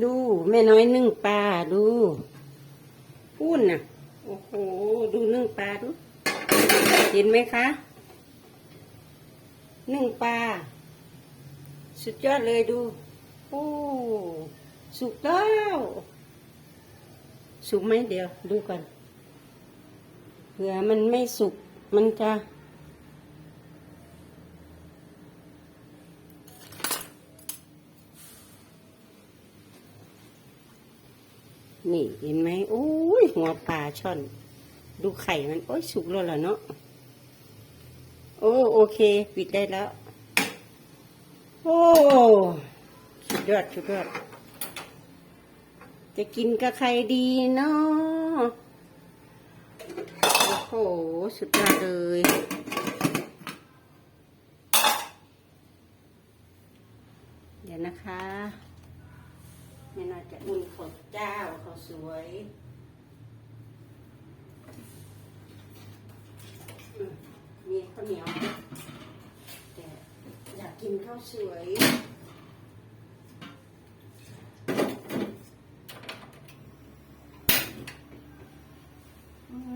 ดูแม่น้อยนึ่งปลาดูพูนน่ะ โอ้โห ดูนึ่งปลาดู เห็นไหมคะ นึ่งปลา สุดยอดเลยดู โอ้สุกแล้วสุกไหมเดี๋ยวดูก่อนเผื่อมันไม่สุกมันจะ นี่เห็นไหมโอ้ยหัวปลาช่อน ดูไข่มัน โอ้ยสุกแล้วเหรอเนาะโอ้โอเค ปิดได้แล้ว โอ้สุดยอดสุดยอดจะกินกับใครดีเนาะโอ้โห สุดยอดเลยเดี๋ยวนะคะ แม่น่าจะอุ่นข้าวเจ้าข้าวสวยมีข้าวเหนียวแต่อยากกินข้าวสวย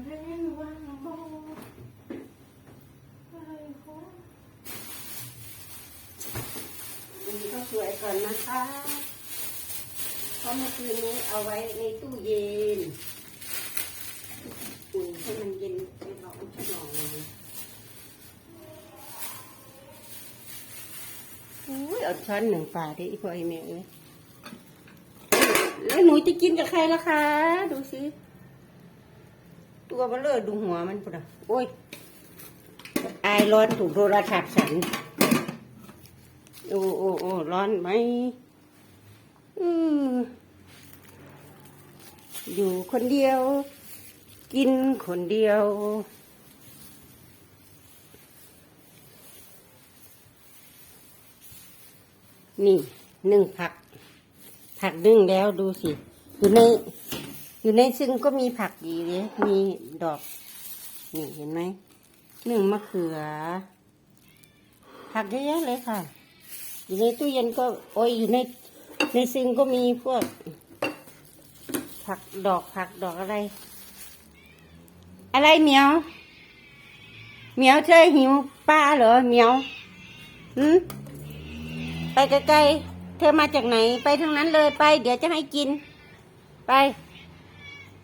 เรนวางโบไรคะดูข้าวสวยก่อนนะคะ ราะเมื่อคืนนี้เอาไว้ในตู้เย็นอุ่นให้มันเย็นให้เราอุ่นหน่อยอุ้ยเอาช้อนหนึ่งป่าดิพ่อไอแม่เอ้ยแล้วหนูจะกินกับใครล่ะคะ ดูสิ ตัวเบลเลอดูหัวมันปุ่นอะโอ้ยอายร้อนถูกโทรศัพท์ฉันโอ้โอ้โอ้ร้อนไหมอือ อยู่คนเดียว กินคนเดียว นี่นึ่งผัก ผักนึ่งแล้วดูสิ อยู่ใน อยู่ในซึ่งก็มีผักดีเลยมีดอก นี่เห็นไหมนึ่งมะเขือ ผักเยอะแยะเลยค่ะ อยู่ในตู้เย็นก็ โอ้ยอยู่ในในซึ่งก็มีพวก ผักดอกผักดอกอะไร อะไรเหมียวเหมียวเธอหิวปลาเหรอเหมียวหืมไปไกลๆเธอมาจากไหน ไปทางนั้นเลยไป เดี๋ยวจะให้กิน ไป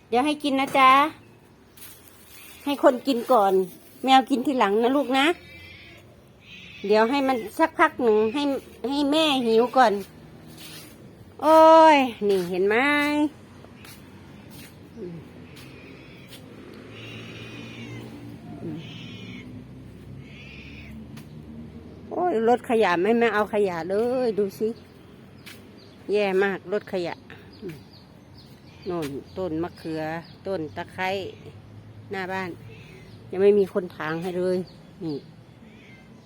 เดี๋ยวให้กินนะจ๊ะให้คนกินก่อน แมวกินทีหลังนะลูกนะ เดี๋ยวให้มันสักพักหนึ่งให้ให้แม่หิวก่อน โอ้ย นี่เห็นไหม โอ้ยรถขยะไม่ไม่เอาขยะเลย ดูสิ แย่มากรถขยะโน่นต้นมะเขือ ต้นตะไคร้หน้าบ้าน ยังไม่มีคนถางให้เลย นี่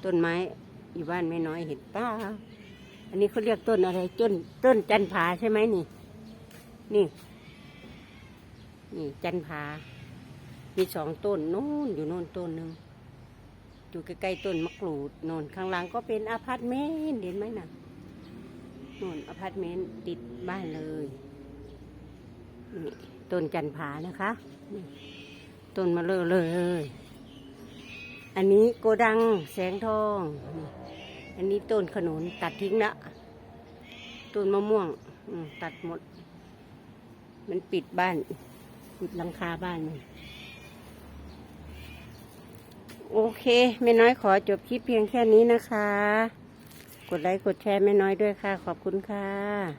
ต้นไม้อยู่บ้านไม่น้อยเห็นป้าอันนี้เขาเรียกต้นอะไรต้นต้นจันผาใช่ไหมนี่ นี่ นี่จันผามีสองต้นโน่นอยู่โน่นต้นหนึ่งอยู่ใกล้ๆต้นมะกรูดโน่นข้างหลังก็เป็นอพาร์ตเมนต์เห็นไหมน่ะโน่นอพาร์ตเมนต์ติดบ้านเลยนี่ต้นจันผานะคะนี่ต้นมะเลอเลย อันนี้โกดังแสงทองนี่อันนี้ต้นขนุนตัดทิ้งละต้นมะม่วงตัดหมด มันปิดบ้าน ปิดหลังคาบ้านมันโอเคแม่น้อยขอจบคลิปเพียงแค่นี้นะคะ กดไลค์กดแชร์แม่น้อยด้วยค่ะ ขอบคุณค่ะ